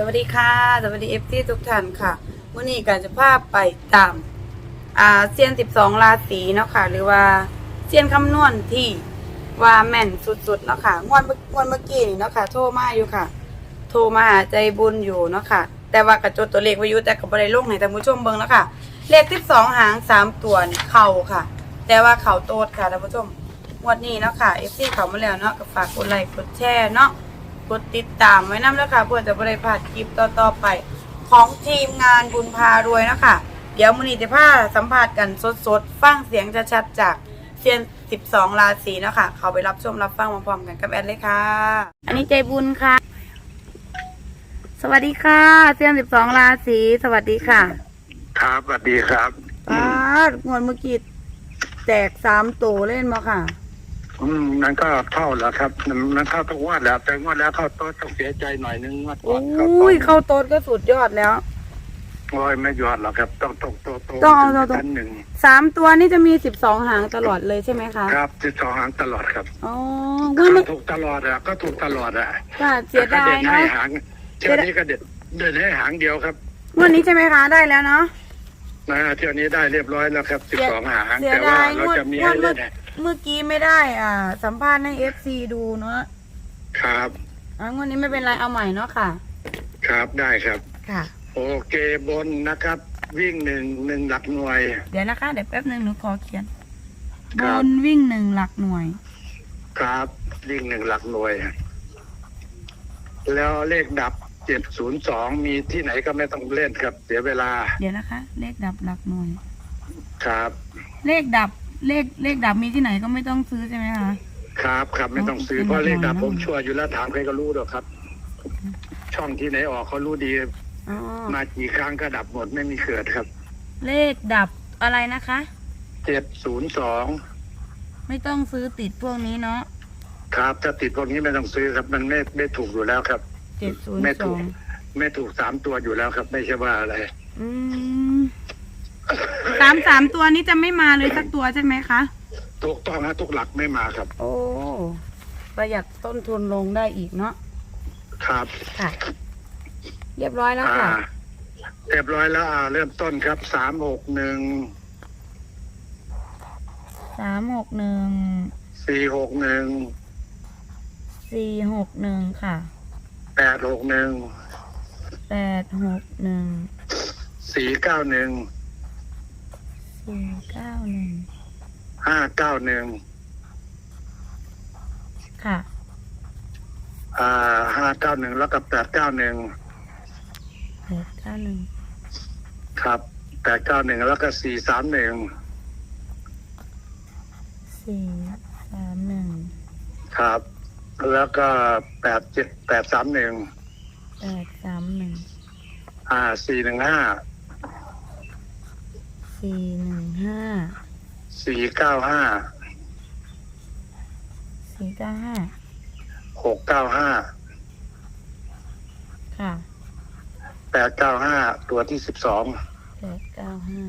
สวัสดีค่ะสวัสดีเอฟซีทุกท่านค่ะวันนี้การจะพาไปตามอ่าเซียน12ราศีเนาะค่ะ หรือว่าเซียนคำนวณที่ว่าแม่นสุดๆเนาะค่ะงวดเมื่องวดเมื่อกี้นี่เนาะค่ะ โทรมาอยู่ค่ะ โทรมาหาใจบุญอยู่เนาะค่ะ แต่ว่ากระจดตัวเลขไว้อยู่แต่ก็บ่ได้ลงให้ท่ผู้ชมเบิ่งเนาะค่ะ เลข12หาง3ตัวนี่เข้าค่ะ แต่ว่าเข้าโตดค่ะท่านผู้ชมงวดนี้เนาะค่ะ FC เข้ามาแล้วเนาะก็ฝากกดไลค์กดแชร์เนาะ กดติดตามไว้น้ำแล้วค่ะเพื่อจะบริพลาดคลิปต่อๆไป ของทีมงานบุญพารวยนะคะเดี๋ยวมูนีจะพาสัมภาษณ์กันสดๆ ฟังเสียงชัดๆจากเซียน12 ราศีเนาะคะเขาไปรับชมรับฟังพร้อมๆกันกับแอดเลยค่ะ อันนี้ใจบุญค่ะ สวัสดีค่ะเซียน12 ราศีสวัสดีค่ะครับสวัสดีครับป้าดงวดเมื่อกี้แตกสามตัวเล่นมาค่ะ อืมนั่นก็เข้าแล้วครับนั่นเข้าต้องวดแล้วแต่งวดแล้วเข้าโต๊ะต้องเสียใจหน่อยนึงงวดโอ้ก่อนครับยเข้าโต๊ดก็สุดยอดแล้วโอ้ยไม่ยอดหรอกครับ ต้องต้องโต๊ะโต๊ะต้องเอาโต๊ะชั้นหนึ่งสามตัวนี่จะมี12หางตลอดเลยใช่ไหมคะครับติดสองหางตลอดครับอ๋อเมื่อก็เมื่อถูกตลอดอะก็ถูกตลอดอะค่ะเสียดายแต่ก็เนให้เนาะหางเที่ยวนี้ก็เด็ดเดินให้หางเดียวครับวันนี้ใช่ไหมคะได้แล้วเนาะนะเที่ยวนี้ได้เรียบร้อยแล้วครับสิบสองหางเสียแต่ว่าดายเรางวดจะมีงวให้ดเมื่เล่อน เนี่ยเมื่อกี้ไม่ได้ อ่า สัมภาษณ์ให้เอฟซีดูเนาะครับ อะงวดนี้ไม่เป็นไรเอาใหม่เนาะค่ะ ครับได้ครับ ค่ะ โอเคบนนะครับ วิ่งหนึ่งหนึ่งหลักหน่วย เดี๋ยวนะคะเดี๋ยวแป๊บหนึ่งหนูขอเขียนครับบนวิ่งหนึ่งหลักหน่วย ครับ วิ่งหนึ่งหลักหน่วย แล้วเลขดับเจ็ดศูนย์สองมีที่ไหนก็ไม่ต้องเล่นครับ เสียเวลาเดี๋ยวนะคะ เลขดับหลักหน่วย ครับ เลขดับ เลขเลขดับมีที่ไหนก็ไม่ต้องซื้อใช่ไหมคะ ครับครับไม่ต้องซื้อเป็นเพราะเลขดับหน่วยผมชัวร์อยู่แล้วถามใครก็รู้หรอกครับ ช่องที่ไหนออกเขารู้ดีอ๋อมากี่ครั้งก็ดับหมดไม่มีเกิดครับเลขดับอะไรนะคะ เจ็ดศูนย์สองไม่ต้องซื้อติดพวกนี้เนาะครับถ้าติดพวกนี้ไม่ต้องซื้อครับ มันไม่ไม่ถูกอยู่แล้วครับ เจ็ดศูนย์ไม่สถูอก งไม่ถูกสามตัวอยู่แล้วครับ ไม่ใช่ว่าอะไร อืม สามสามตัวนี้จะไม่มาเลยสักตัวใช่ไหมคะ ถูกต้องฮะทุกหลักไม่มาครับ โอ้ ประหยัดต้นทุนลงได้อีกเนาะ ครับ ค่ะ เรียบร้อยแล้วอ่า ค่ะ เรียบร้อยแล้วอ่าเริ่มต้นครับสามหกหนึ่งสามหกหนึ่ง สี่หกหนึ่งสี่หกหนึ่งค่ะ แปดหกหนึ่งแปดหกหนึ่งสี่เก้าหนึ่ง สี่เก้าหนึ่งห้าเก้าหนึ่งค่ะ อ่าห้าเก้าหนึ่งแล้วก็แปดเก้าหนึ่งแปดเก้าหนึ่งครับแปดเก้าหนึ่งแล้วก็สี่สามหนึ่งสี่สามหนึ่งครับ แล้วก็แปดเจ็ดแปดสามหนึ่งแปดสามหนึ่งอ่าสี่หนึ่งห้า สี่หนึ่งห้าสี่เก้าห้าสี่เก้าห้าหกเก้าห้าค่ะแปดเก้าห้าตัวที่สิบสองแปดเก้าห้า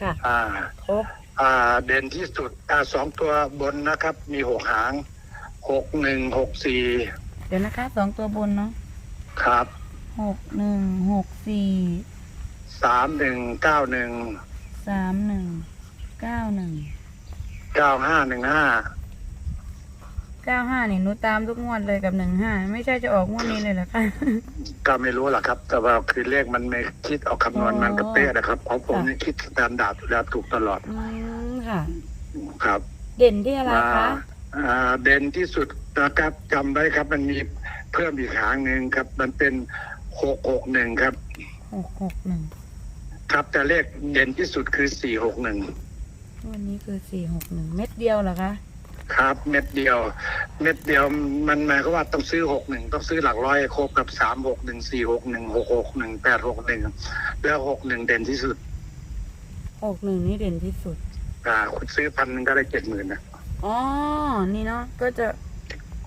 ค่ะอ่าครบอ่า เด่นที่สุดอ่าสองตัวบนนะครับ มีหกหางหกหนึ่งหกสี่เดี๋ยวนะคะสองตัวบนเนาะครับหกหนึ่งหกสี่สามหนึ่งเก้าหนึ่ง สามหนึ่งเก้าหนึ่งเก้าห้าหนึ่งห้าเก้าห้านี่หนูตามทุกงวดเลยกับหนึ่งห้าไม่ใช่จะออกงวดนี้เลยเหรอคะ ก็ไม่รู้หรอกครับ แต่ว่าคือเลขมันไม่คิดเอาคำนวณมันก็เป๊ะนะครับของผมนี่คิดสแตนดาร์ดอยู่แล้วถูกตลอดอืมค่ะ ครับเด่นที่อะไรอ่าคะอ่าเด่นที่สุดนะครับจำไว้ครับ มันมีเพิ่มอีกหางหนึ่งครับ มันเป็นหกหกหนึ่งครับ หกหกหนึ่ง ครับแต่เลขเด่นที่สุดคือสี่หกหนึ่งวันนี้คือสี่หกหนึ่งเม็ดเดียวเหรอคะครับ เม็ดเดียว เม็ดเดียวมันหมายความว่าต้องซื้อหกหนึ่งต้องซื้อหลักร้อยให้ครบกับสามหกหนึ่งสี่หกหนึ่งหกหกหนึ่งแปดหกหนึ่งแล้วหกหนึ่งเด่นที่สุดหกหนึ่งนี่เด่นที่สุด อ่า คุณซื้อพันหนึ่งก็ได้เจ็ดหมื่นนะอ๋อ นี่เนาะก็จะ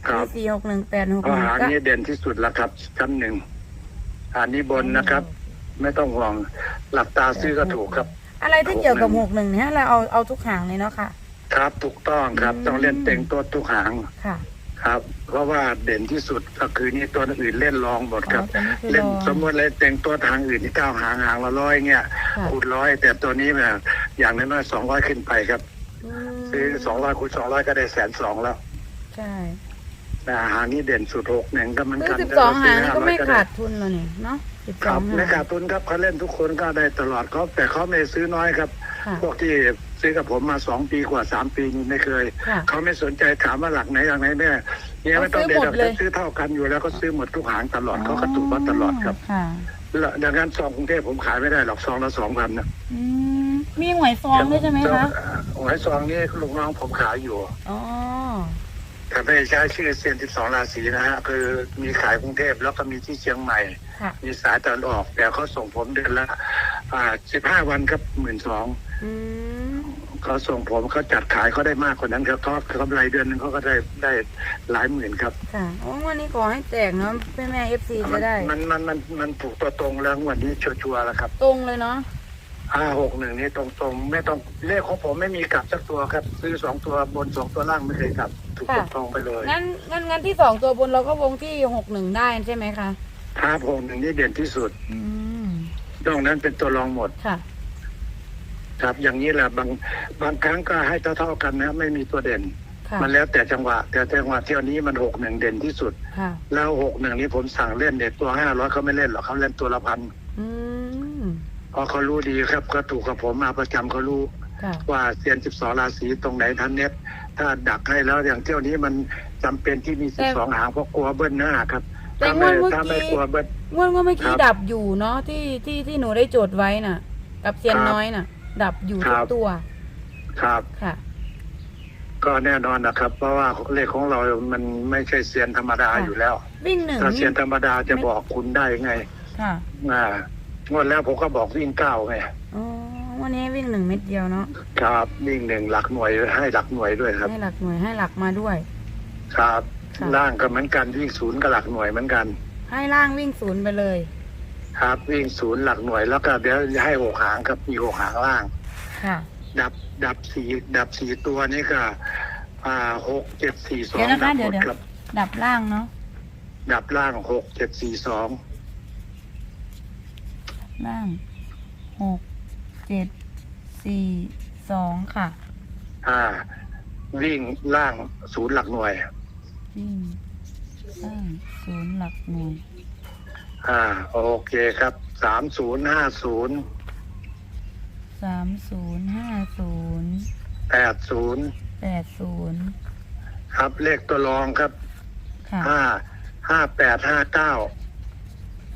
ครัมีบสี่หกหนึ่งแปดหกก็หนึ่งหางก็นี้เด่นที่สุดแล้วครับชั้นหนึ่งอันนี้บนนะครับ ไม่ต้องห่วงหลับตาซื้อก็ถูกครับ อะไรที่เกี่ยวกับหกหนึ่งเนี่ยเราเอาเอาทุกหางเลยเนาะค่ะ ครับถูกต้องครับอืมต้องเล่นเต็งตัวทุกหางค่ะครับ เพราะว่าเด่นที่สุดก็คือนี่ตัวอื่นเล่นรองหมดครับอ๋อตัวนี้คือเล่นรองสมมติเลยแต่งตัวทางอื่นที่เก้าหางหางละร้อยเงี้ยค่ะคูณร้อยแต่ตัวนี้แบบอย่างน้อยๆสองร้อยขึ้นไปครับมซื้อสองร้อยคูณสองร้อยก็ได้แสนสองแล้ว ใช่แต่หางนี้เด่นสุดหกหนึ่งก็เหมันซื้กัอนสิบสองหางนี่ก็ไม่500ขาดทุนแล้วนี่เนาะสิบ คสอรังบหางไม่ขาดทุนครับเขาเล่นทุกคนก็ได้ตลอดเขาแต่เขาไม่ซื้อน้อยครับค่ะพวกที่ซื้อกับผมมาสองปีกว่าสามปีนี่ไม่เคยค่ะเขาไม่สนใจถามว่าหลักไหนหลักไหนแม่เนี่ยไม่ต้องเด็ดเขาซื้อหมดเลยซื้อเท่ากันอยู่แล้วก็ซื้อหมดทุกหางตลอดเขาก็ถูกมาตลอดครับค่ะแล้วดังนั้นซองกรุงเทพผมขายไม่ได้หรอกซองละสองพันนะอืมมีหวยซองด้วยใช่ไหมคะหวยซองนี่ลูกน้องผมขายอยู่อ๋อแต่ไม่ได้ใช้ชื่อเซียนสิบสองราศีนะฮะคือมีขายกรุงเทพแล้วก็มีที่เชียงใหม่ ค่ะ มีสายตะวันออก แต่เขาส่งผมเดือนละอ่าสิบห้าวันครับหมื่นสองอืมเขาส่งผมเขาจัดขายเขาได้มากกว่านั้นครับเขากำไรเดือนหนึงเขาก็ได้ได้หลายหมื่นครับค่ะโอ้วันนี้ขอให้แตกเนาะแม่แม่เอฟซีมัจะได้ มันมันมันมันถูกตัวตรงแล้ววันนี้ชัวร์ๆแล้วครับ ตรงเลยเนาะห้าหกหนึ่งนี่ตรงๆไม่ต้องเลขของผมไม่มีกลับสักตัวครับ ซื้อสองตัวบนสองตัวล่างไม่เคยกลับ ถูกตรงๆไปเลยงั้นงั้นงั้นที่สองตัวบนเราก็วงที่หกหนึ่งได้ใช่ไหมคะ ห้าหกหนึ่งนี่เด่นที่สุดอืมนอกนั้นเป็นตัวรองหมด ค่ะ ครับ อย่างนี้แหละบางบางครั้งก็ให้เท่าๆกันนะ ไม่มีตัวเด่น ค่ะ มันแล้วแต่จังหวะ แต่จังหวะเที่ยวนี้มันหกหนึ่งเด่นที่สุด ค่ะ แล้วหกหนึ่งนี้ผมสั่งเล่นเด็ดตัวห้าร้อยเขาไม่เล่นหรอกเขาเล่นตัวละพันอืม เพราะเขารู้ดีครับก็ถูกกับผมมาประจำเขารู้ ค่ะ ว่าเซียนสิบสองราศีตรงไหนทันเน็ตถ้าดักให้แล้วอย่างเที่ยวนี้มันจำเป็นที่มีสิบสองหางเพราะกลัวเบิ้ลหน้าครับ แต่ถ้างไม่วดเมื่อถ้าไม่กี้กลัวเบิ้ลงวดว่าเมื่อกี้ครับดับอยู่เนาะที่ที่ที่หนูได้โจทย์ไว้น่ะ กับเซียนครับน้อยน่ะ ดับอยู่คทุรักบ ตัวครับ ค่ะ ก็แน่นอนนะครับ เพราะว่าเลขของเรา มันไม่ใช่เซียนธรรมดาค่ะ อยู่แล้ว วิ่งหนึ่งถ้าเซียนนี่ธรรมดาจะบอกคุณได้ไงค่ะอ่างวดแล้วผมก็บอกวิ่งเก้าไง อ๋อวันนี้วิ่งหนึ่งเม็ดเดียวเนาะครับวิ่งหนึ่งหลักหน่วยให้หลักหน่วยด้วยครับ ให้หลักหน่วยให้หลักมาด้วย ครับค่ะ ล่างก็เหมือนกันวิ่งศูนย์กับหลักหน่วยเหมือนกัน ให้ล่างวิ่งศูนย์ไปเลย ครับ วิ่งศูนย์หลักหน่วยแล้วก็เดี๋ยวจะให้หกหางครับมีหกหางล่าง ค่ะ ดับดับสีดับสีตัวนี่ก็อ่าหกเจ็ดสี่สองเดี๋ยวนะคะดับเดี๋หยวมดเดี๋ยวครับดับล่างเนาะดับล่างหกเจ็ดสี่สองล่างหกเจ็ดสี่สองค่ะ อ่า วิ่งล่างศูนย์หลักหน่วย วิ่งล่างศูนย์หลักหน่วยอ่า โอเคครับสามศูนย์ห้าศูนย์สามศูนย์ห้าศูนย์แปดศูนย์แปดศูนย์ครับเลขตัวรองครับค่ะห้าห้าแปดห้าเก้า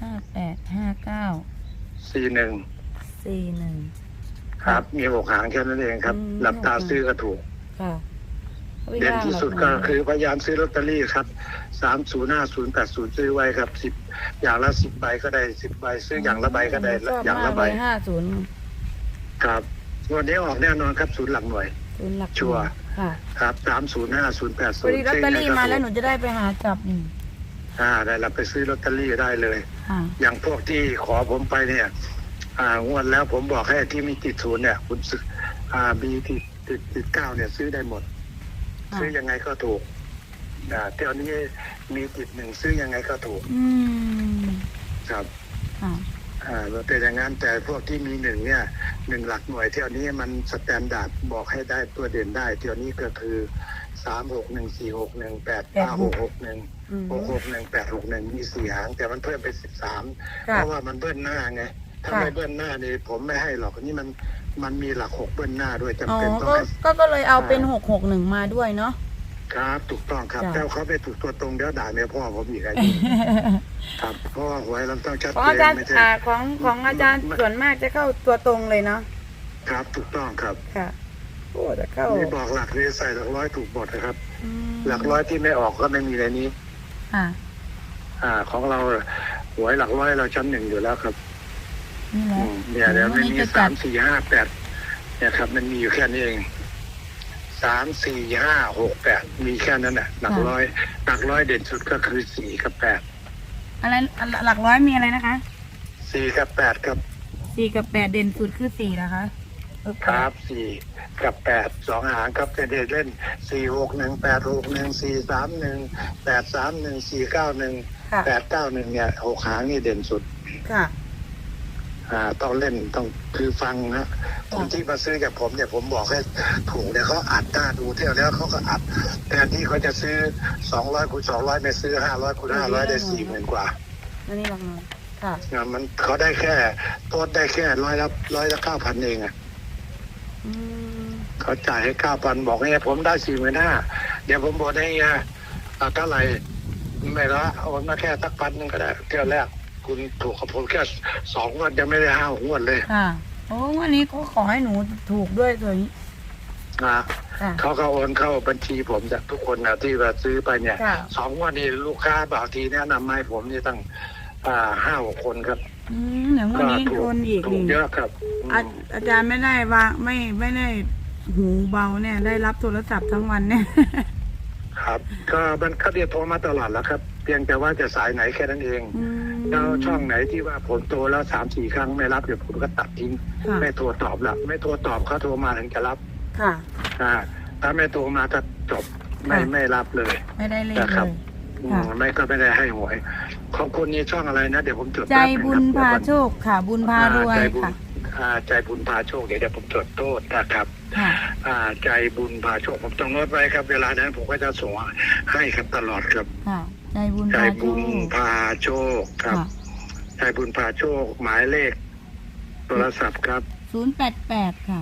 ห้าแปดห้าเก้าสี่หนึ่งสี่หนึ่ง ครับ มีหกหางแค่นั้นเองครับ อืมหลับตาซื้อก็ถูก ค่ะวิ่ง เด่นล่างที่สุดหลัก็หน่วยคือพยายามซื้อลอตเตอรี่ครับสามศูนย์ห้าศูนย์แปดศูนย์ซื้อไว้ครับสิบอย่างละสิบใบก็ได้สิบใบซื้ออย่างละใบก็ได้ชอบอย่างมาละกใบเลยห้าศูนย์ครับวันนี้ออกแน่นอนครับศูนย์หลักหน่วยศูนย์หลักชัวร์ค่ะครับสามศูนย์ห้าศูนย์แปดพศูอนดีย์ลอตเตอรี่มาแล้วหนูจะได้ไปหาจับนี่อ่าได้รับไปซื้อลอตเตอรี่ได้เลยค่ะอย่างพวกที่ขอผมไปเนี่ย อ่างวดแล้วผมบอกให้ที่มีติดศูนย์เนี่ย คุณซื้ออ่ามีติดติดติดเก้าเนี่ยซื้อได้หมดค่ะ ซื้อยังไงก็ถูกอ่าเที่ยวนี้มีติดหนึ่งซื้อยังไงก็ถูก อืมครับค่ะอ่าแต่อย่างนั้นแต่พวกที่มีหนึ่งเนี่ยหนึ่งหลักหน่วยเที่ยวนี้มันสแตนดาร์ดบอกให้ได้ตัวเด่นได้ เที่ยวนี้ก็คือสามหกหนึ่งสี่หกหนึ่งแปดเก้าหกหกหนึ่งอืมหกหกหนึ่งแปดหกหนึ่งมีสี่หาง แต่มันเพิ่มไปสิบสามเพค่ะราะว่ามันเบิ้ลหน้าไงถ้าค่ะไม่เบิ้ลหน้านี่ผมไม่ให้หรอกนี่มัน มันมีหลักหกเบิ้ลหน้าด้วยจำอ๋อเป็นต้องก็ให้ ก็ก็เลยเอาเป็นหกหกหนึ่งมาด้วยเนาะ ครับ ถูกต้องครับจ้ะแต่เขาไปถูกตัวตรงเดี๋ยวด่าเมียพ่อผมอีกไอ้นี่ครับเพราะว่าหวยเราต้องชัดของเจอานจารย์ไม่ใช่ อ่าของของอาจารย์ส่วนมากจะเข้าตัวตรงเลยเนาะครับ ถูกต้องครับค่ะโอ้จะเข้านี่บอกหลักนี่ใส่หลักร้อยถูกหมดนะครับ อืมหลักร้อยที่ไม่ออกก็ไม่มีในนี้ ค่ะอ่า ของเราหวยหลักร้อยเราชั้นหนึ่งอยู่แล้วครับ นี่แหอืละมเนี่ยเดี๋ยวมันมีจะสาจัมดสี่ห้าแปดเนี่ยครับ มันมีอยู่แค่นี้เองสามสี่ห้าหกแปดมีแค่นั้นแหละหลักร้อยหลักร้อยเด่นสุดก็คือสี่กับแปดอะไรหลักร้อยมีอะไรนะคะสี่กับแปดครับสี่กับแปดเด่นสุดคือสี่นะคะเออครับสี่กับแปดสองหางครับจะเด็ดเล่นสี่หกหนึ่งแปดหกหนึ่งสี่สามหนึ่งแปดสามหนึ่งสี่เก้าหนึ่งค่ะแปดเก้าหนึ่งเนี่ยหกหางนี่เด่นสุดค่ะ อ่าต้องเล่นต้องคือฟังนะคนที่มาซื้อกับผมเนี่ยผมบอกให้ถูกเนี่ยเขาอัดหน้าดูเที่ยวแล้วเขาก็อัดแทนที่เขาจะซื้อสองร้อยคูณสองร้อยไม่ซื้อห้าร้อยคูณห้าร้อยได้สี่หมื่นกว่าอันนี้ลองหน่อยค่ะอ่ามันเขาได้แค่ต้นได้แค่ร้อยละร้อยละเก้าพันเองอะอืมเขาจ่ายให้เก้าพันบอกเนี่ยผมได้สี่หมื่นห้าเดี๋ยวผมบอกให้เฮียเอาเท่าไหร่ไม่ละโอนมาแค่สักพันหนึงก็ได้เที่ยวแรก คุณถูกกับผมแค่สองงวดยังไม่ได้ห้าหกงวดเลยค่ะโอ้วันนี้ก็ขอให้หนูถูกด้วยตัวนี้ นะค่ะ เขาก็โอนเข้าบัญชีผมจากทุกคนนะที่ว่าซื้อไปเนี่ยค่ะ สองงวันนี้ลูกค้าบางทีแนะนำมาให้ผมนี่ตั้งอ่าห้าหกคนครับอืมเดี๋ยววันนี้ถูโดกนอีกถูนี่กเยอะครับอืมอาอาจารย์ไม่ได้วางไม่ไม่ได้หูเบาเนี่ย ได้รับโทรศัพท์ทั้งวันเนี่ย ครับ ก็มันเขาเรียกโทรมาตลอดแล้วครับ เพียงแต่ว่าจะสายไหนแค่นั้นเอง อืม แล้วช่องไหนที่ว่าผมโทรแล้วสามสี่ครั้งไม่รับเดี๋ยวผมก็ตัดทิ้ง ค่ะไม่โทรตอบละไม่โทรตอบเขาโทรมาถึงจะรับค่ะ อ่าถ้าไม่โทรมาก็จบไม่ค่ะ ไม่รับเลย ไม่ได้เลขนะคเลรับ ย อืค่ะมไม่ก็ไม่ได้ให้หวย ของคุณนี่ช่องอะไรนะ เดี๋ยวผมจดใจแป๊นึงบุคญรับพาโชคค่ะ บุญพารวยอ่ใจบุญค่ะอ่าใจบุญพาโชคเดี๋ยวเดี๋ยวผมจดโทษนะครับ ค่ะ อ่าใจบุญพาโชคผมต้องโน้ตไว้ครับ เวลานั้นผมก็จะส่งให้ครับตลอดครับ ค่ะ ใจบุญใจพาโชบุญค พาโชคครับค่ะใจบุญพาโชคหมายเลข โทรศัพท์ครับศูนย์แปดแปดค่ะ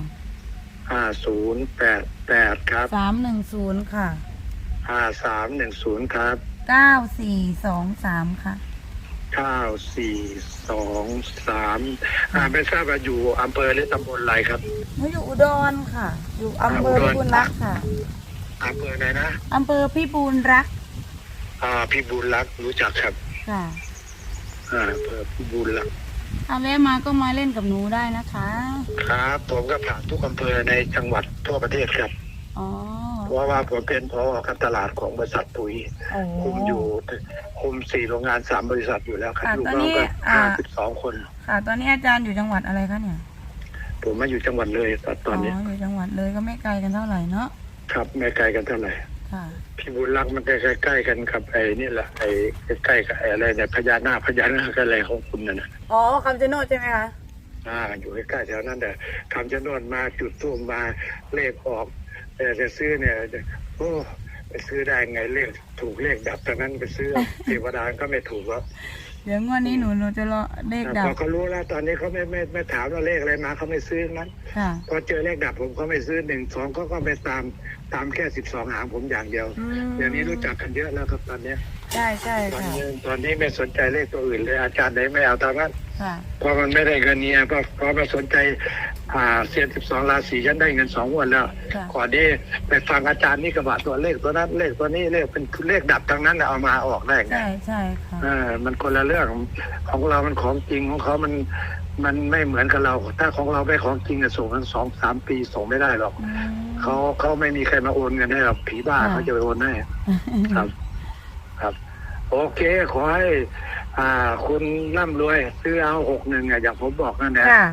ห้าศูนย์แปดแปดครับสามหนึ่งศูนย์ค่ะห้าสามหนึ่งศูนย์ครับเก้าสี่สองสามค่ะเก้าสี่สองสามอ่าไม่ทราบว่าอยู่อำเภอหรือตำบลอะไรครับ หนูอยู่อุดรค่ะ อยู่อำเภออุดรพิบูลรักษ์ค่ะอำเภอไหนนะอำเภอพิบูลรักษ์ อ่าพี่บุญรักษ์รู้จักครับ ค่ะ อ่าอำเภอพี่บุญรักษ์ถ้าแวะมาก็มาเล่นกับหนูได้นะคะ ครับ ผมก็ผ่านทุกอำเภอในจังหวัดทั่วประเทศครับ อ๋อ เพราะว่าผมเป็นพอการตลาดของบริษัทปุ๋ย โอ้คุมอยู่คุมสี่โรงงานสามบริษัทอยู่แล้วครับค่ะลูกตอนน้องนี้ก็อ่า ห้าสิบสองคน ค่ะ ตอนนี้อาจารย์อยู่จังหวัดอะไรคะเนี่ยผมมาอยู่จังหวัดเลยตอนนี้ อยู่จังหวัดเลยก็ไม่ไกลกันเท่าไหร่เนาะ ครับไม่ไกลกันเท่าไหร่ค่ะ พี่บุญรักษ์มันใกล้ๆกันกับไอ้นี่แหละไอ้ใกล้ๆกับไอ้อะไรเนี่ยพญานาคพญานาคอะไรของคุณน่ะนะอ๋อคำชะโนดใช่ไหมคะอ่าอยู่ใกล้ๆแถวนั้นแต่คำชะโนดมาจุดทูมมาเลขออกแต่จะซื้อเนี่ยโอ้ไปซื้อได้ไงเลขถูกเลขดับทั้งนั้นไปซื้อเทวดาก็ไม่ถูกแล้วเดี๋ยวงวดนี้หนูหนูจะรอเลขดัพบอเขารู้แล้วตอนนี้เขาไม่ไม่ไม่ถามว่าเลขอะไรมาเขาไม่ซื้อนั้นค่ะพอเจอเลขดับผมเขาไม่ซื้อหนึ่งสองเขาก็ไปตาม ตามแค่สิบสองหางผมอย่างเดียวอืมเดี๋ยวนี้รู้จักกันเยอะแล้วครับตอนเนี้ยใช่ใช่ตอนค่ะนี้ตอนนี้ไม่สนใจเลขตัวอื่นเลยอาจารย์ไหนไม่เอาตามนั้นค่ะเพราะมันไม่ได้เงินเนี่ยเพราะเพราะมาสนใจอ่าเซียนสิบสองราศีฉันได้เงินสองงวันแล้วค่ะก่อนนี้ไปฟังอาจารย์นี่กระบะตัวเลขตัวนั้นเลขตัวนี้เลขเป็นเลขดับทั้งนั้นน่ะเอามาออกได้ไง ใช่ใช่ค่ะเออมันคนละเรื่องของเรา มันของจริงของเขามัน มันไม่เหมือนกับเรา ถ้าของเราไม่ของจริงอะส่งกันสองสามปีส่งไม่ได้หรอก อืม เขาเขาไม่มีใครมาโอนเงินให้หรอกผีบ้าค่ะเขาจะไปโอนให้ครับ ครับ โอเค ขอให้ อ่าคุณร่ำรวยซื้อเอาหกหนึ่งอย่างผมบอกนั่นแหละค่ะ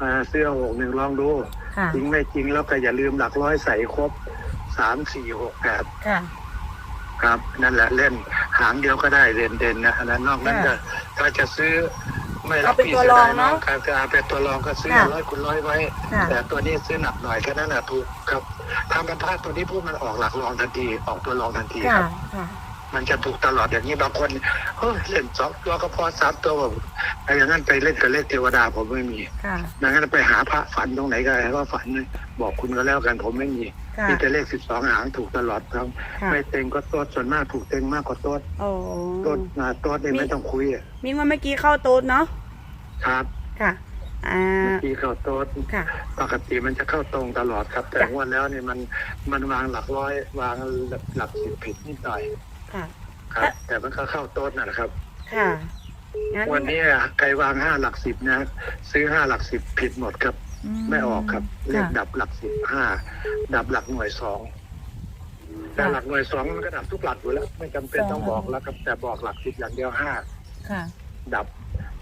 อ่าซื้อเอาหกหนึ่งลองดูค่ะจริงไม่จริงแล้วก็อย่าลืมหลักร้อยใส่ครบสามสี่หกแปดค่ะครับ นั่นแหละเล่นหางเดียวก็ได้เด่นเด่นๆนะอันนั้นนอกนั้นก็ค่ะถ้าจะซื้อ ไม่รับเอาเป็นพี่ตัวเสียรอดางยเนอะน้องการจะเอาเป็นตัวรองก็ซื้อค่ะร้อยคุณร้อยไว้ ค่ะ แต่ตัวนี้ซื้อหนักหน่อยแค่นั้นแหละถูกครับถ้ามันพลาดตัวนี้พูดมันออกหลักรองทันทีออกตัวรองทันทีคค่ะรับ ค่ะ มันจะถูกตลอดอย่างนี้บางคนเฮ้ยเล่นสองตัวก็พอสามตัวแบบไอ้อย่างนั้นไปเล่นกับเลขเทวดาผมไม่มีค่ะ ดังนั้นไปหาพระฝันตรงไหนก็ได้ก็ฝันเลยบอกคุณก็แล้วกันผมไม่มี ค่ะมีแต่เลขสิบสองหางถูกตลอดครับ ค่ะไม่เต็งก็โต๊ดส่วนมากถูกเต็งมากกว่าโต๊ดโอ้โต๊ดนะโต๊ดนี่ไม่ต้องคุยอะมิงว่าเมื่อกี้เข้าโต๊ดเนาะครับค่ะอ่าเมื่อกี้เข้าโต๊ดค่ะ ปกติมันจะเข้าตรงตลอดครับ แต่จ้ะ งวันแล้วนี่มันมันวางหลักร้อยวางหลักสิบผิดนิดหน่อยค่ะ ครับ แต่มันก็เข้าโต๊ดนะครับ ค่ะงั้นวันนี้ใครวางห้าหลักสิบนะ ซื้อห้าหลักสิบผิดหมดครับ ไม่ออกครับ เลขค่ะ ดับหลักสิบห้าดับหลักหน่วยสองแต่หลักหน่วยสองมันก็ดับทุกหลักอยู่แล้ว ไม่จำเป็นต้องบอกแล้วครับ แต่บอกหลักสิบอย่างเดียวห้าค่ะ ดับ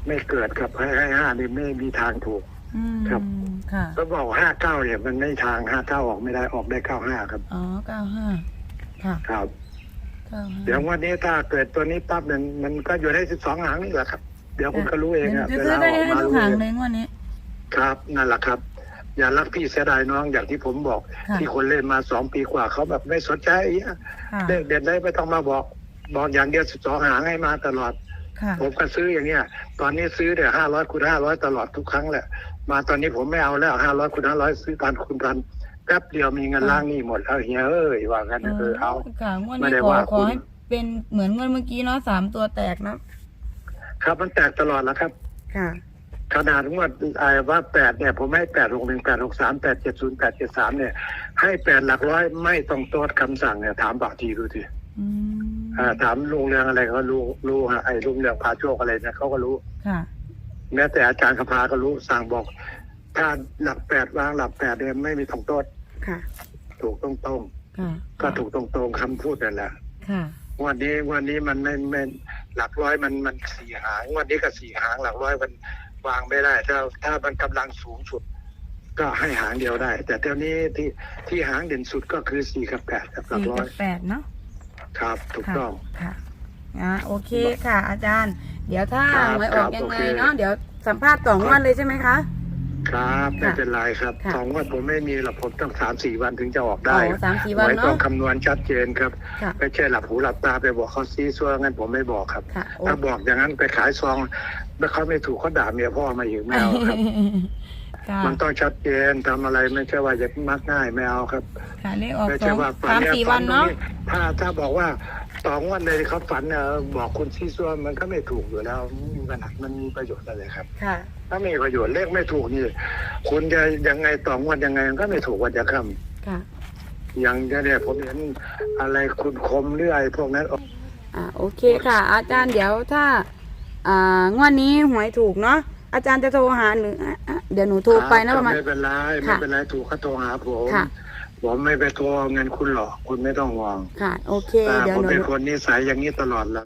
ไม่เกิดครับให้ให้ห้านี่ไม่มีทางถูกคอืมครับ ค่ะก็บอกห้าเก้าเนี่ยมันไม่ทางห้าเก้าออกไม่ได้ออกได้เก้าห้าครับ อ๋อเก้าห้าค่ะครับ เก้าห้าเดี๋ยววันนี้ถ้าเกิดตัวนี้ปั๊บมันมันก็อยู่ได้สิบสองหางนี่แหละครับ เดี๋ยวคุณก็รู้เองเดี๋ยวอะจะเวซื้อลาได้ออกให้มาทุกรู้หางเองเลยงวดนี้ ครับนั่นแหละครับ อย่ารักพี่เสียดายน้องอย่างที่ผมบอก ค่ะที่คนเล่นมาสองปีกว่าเขาแบบไม่สนใจไอ้เหี้ยค่ะเลขเด็ดได้ไม่ต้องมาบอก บอกอย่างเดียวสิบสองหางให้มาตลอด ค่ะผมก็ซื้ออย่างเงี้ย ตอนนี้ซื้อเนี่ยห้าร้อยคูณห้าร้อยตลอดทุกครั้งแหละ มาตอนนี้ผมไม่เอาแล้วห้าร้อยคูณห้าร้อยซื้อพันคูณพันแป๊บเดียวมีเงินล้างหนี้หมดแล้วเฮียเอ้ยว่ากันเออเอา ค่ะงวดไม่นี้ได้ขอว่าขอคุณ ให้เป็นเหมือนงวดเมื่อกี้เนาะสามตัวแตกเนาะครับมันแตกตลอดแล้วครับ ค่ะ ขนาดงวดไอ้ว่าแปดเนี่ยผมให้แปดหกหนึ่งแปดหกสามแปดเจ็ดศูนย์แปดเจ็ดสามเนี่ย ให้แปดหลักร้อยไม่ต้องโต้คำสั่งเนี่ย ถามบางทีดูทีอืมอ่าถามลุงเรืองอะไรเขารู้รู้ฮะไอ้ลุงเรืองพาโชคอะไรเนี่ยเขาก็รู้ค่ะแม้แต่อาจารย์คพาก็รู้สั่งบอก ถ้าหลักแปดวางหลักแปดเนี่ยไม่มีต้องโต้ค่ะ ถูกตรงตรงค่ะๆก็ถูกตรงตรงๆคำพูดนั่นแหละค่ะวันนี้วันนี้มันไม่ไม่หลักร้อยมันมันสี่หางวันนี้ก็สี่หางหลักร้อยมัน วางไม่ได้ ถ้าถ้ามันกำลังสูงสุด ก็ให้หางเดียวได้ แต่เดี๋ยวนี้ที่ที่หางเด่นสุดก็คือสี่กับแปดครับหลักสี่ร้อกัยบแปดเนาะครับถูกค่ะต้อง ค่ะอ่าโอเคค่ะ อาจารย์ เดี๋ยวถ้าครับหวยออกยังไงครับโอเค เนาะเดี๋ยวสัมภาษณ์ต่องวดเลยใช่ไหมคะ ครับไม่เป็นไรครับค่ะสองวันผมไม่มีหรอกผมต้องสามสี่วันถึงจะออกได้อ๋อสามสี่วันไว้เนาะต้องคำนวณชัดเจนครับค่ะ ไม่ใช่หลับหูหลับตาไปบอกเขาซีซัวงั้นผมไม่บอกครับ ค่ะโอ้ ถ้าบอกอย่างนั้นไปขายซองแล้วเขาไม่ถูกเขาด่าเมียพ่อมาอีกไม่เอาครับ ค่ะมันต้องชัดเจนทำอะไรไม่ใช่ว่าจะมักง่ายไม่เอาครับ ค่ะเลขออกไม่สใช่องว่าสามเยสี่วันเนาะตรงถ้าถ้าบอกว่า สองวันเลยเขาฝันเนี่ยบอกคุณซีซัวมันก็ไม่ถูกอยู่แล้วมันมันมีประโยชน์อะไรครับ ค่ะถ้ามีประโยชน์เลขไม่ถูกนี่คุณจะยังไงต่องวันยังไงมันก็ไม่ถูกวันจะคค่ะำอย่างเนี่ยผมเห็นอะไรคุณคมหรืออะไรพวกนั้นอ่าโอเคค่ะ อาจารย์เดี๋ยวถ้า อ่างวดนี้หวยถูกเนาะอาจารย์จะโทรหาหรืออะอะเดี๋ยวหนูโทรไปนะประมาณ ไม่เป็นไรไม่ค่ะเป็นไรถูกเขาโทรหาผม ค่ะ ผมไม่ไปโทรเอาเงินคุณหรอกคุณไม่ต้องห่วงค่ะ โอเคอ่าเดี๋ยวผมหนูเป็นคนนิสัยอย่างนี้ตลอดแล้ว